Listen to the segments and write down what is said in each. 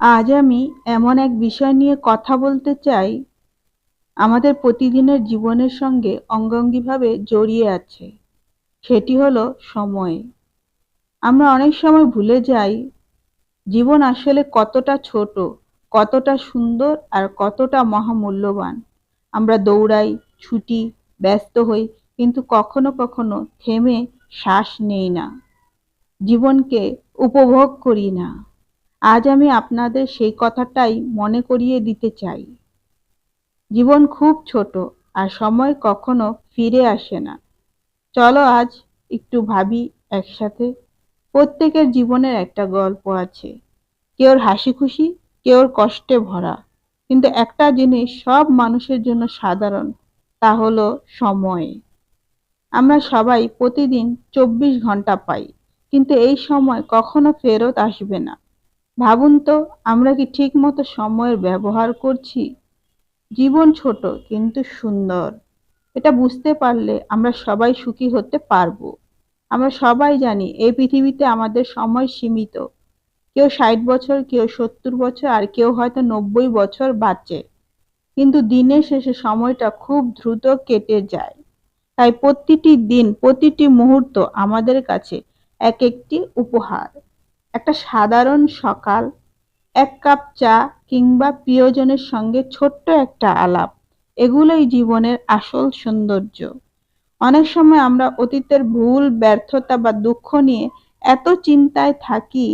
আজ আমি এমন এক বিষয় নিয়ে কথা বলতে চাই, আমাদের প্রতিদিনের জীবনের সঙ্গে অঙ্গাঙ্গিভাবে জড়িয়ে আছে। সেটি হলো সময়। আমরা অনেক সময় ভুলে যাই, জীবন আসলে কতটা ছোট, কতটা সুন্দর আর কতটা মহামূল্যবান। আমরা দৌড়াই, ছুটি, ব্যস্ত হই, কিন্তু কখনো কখনো থেমে শ্বাস নেই না। জীবনকে উপভোগ করি না। আজ আমি আপনাদের সেই কথাটাই মনে করিয়ে দিতে চাই। জীবন খুব ছোট আর সময় কখনো ফিরে আসে না। চলো আজ একটু ভাবি একসাথে। প্রত্যেকের জীবনের একটা গল্প আছে। কেউর হাসি খুশি, কেউর কষ্টে ভরা। কিন্তু একটা জিনিস সব মানুষের জন্য সাধারণ, তা হলো সময়। আমরা সবাই প্রতিদিন চব্বিশ ঘণ্টা পাই, কিন্তু এই সময় কখনো ফেরত আসবে না। ভাবুন তো, আমরা কি ঠিক মতো সময়ের ব্যবহার করছি? জীবন ছোট, কিন্তু সুন্দর। এটা বুঝতে পারলে আমরা সবাই সুখী হতে পারব। আমরা সবাই জানি এই পৃথিবীতে আমাদের সময় সীমিত। কেউ ষাট বছর, কেউ সত্তর বছর, আর কেউ হয়তো নব্বই বছর বাঁচে। কিন্তু দিনের শেষে সময়টা খুব দ্রুত কেটে যায়। তাই প্রতিটি দিন, প্রতিটি মুহূর্ত আমাদের কাছে এক একটি উপহার। একটা সাধারণ সকাল, এক কাপ চা কিংবা প্রিয়জনের সঙ্গে ছোট্ট একটা আলাপ। এগুলোই জীবনের আসল সৌন্দর্য। অনেক সময় আমরা অতীতের ভুল, ব্যর্থতা বা দুঃখ নিয়ে এত চিন্তায় থাকি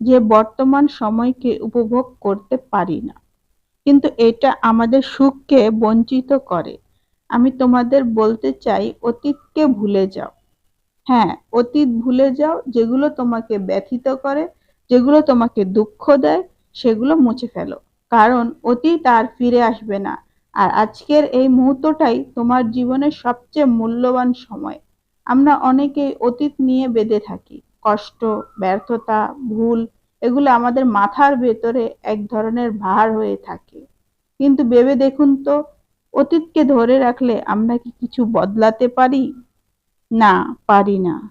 যে বর্তমান সময়কে উপভোগ করতে পারি না। কিন্তু এটা আমাদের সুখকে বঞ্চিত করে। আমি তোমাদের বলতে চাই, অতীতকে ভুলে যাও। হ্যাঁ অতীত ভুলে যাও, যেগুলো তোমাকে ব্যথিত করে, যেগুলো তোমাকে দুঃখ দেয়, সেগুলো মুছে ফেলো। কারণ অতীত আর ফিরে আসবে না। আর আজকের এই মুহূর্তটাই তোমার জীবনের সবচেয়ে মূল্যবান সময়। আমরা অনেকেই অতীত নিয়ে বেঁধে থাকি। কষ্ট, ব্যর্থতা, ভুল, এগুলো আমাদের মাথার ভেতরে এক ধরনের ভার হয়ে থাকে। কিন্তু ভেবে দেখুন তো, অতীতকে ধরে রাখলে আমরা কি কিছু বদলাতে পারি? না, পারি না।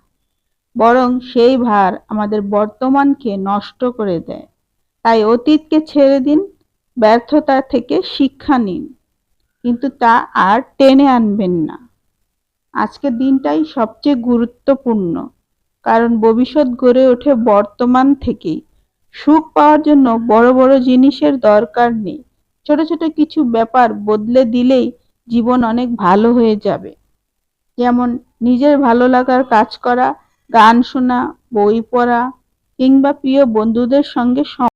বরং সেই ভার আমাদের বর্তমানকে নষ্ট করে দেয়। তাই অতীতকে ছেড়ে দিন, ব্যর্থতা থেকে শিক্ষা নিন। কিন্তু তা আর টেনে আনবেন না। আজকের দিনটাই সবচেয়ে গুরুত্বপূর্ণ, কারণ ভবিষ্যৎ গড়ে ওঠে বর্তমান থেকেই। সুখ পাওয়ার জন্য বড় বড় জিনিসের দরকার নেই। ছোট ছোট কিছু ব্যাপার বদলে দিলেই জীবন অনেক ভালো হয়ে যাবে। যেমন নিজের ভালো লাগার কাজ করা গান শোনা বই পড়া কিংবা প্রিয় বন্ধুদের সঙ্গে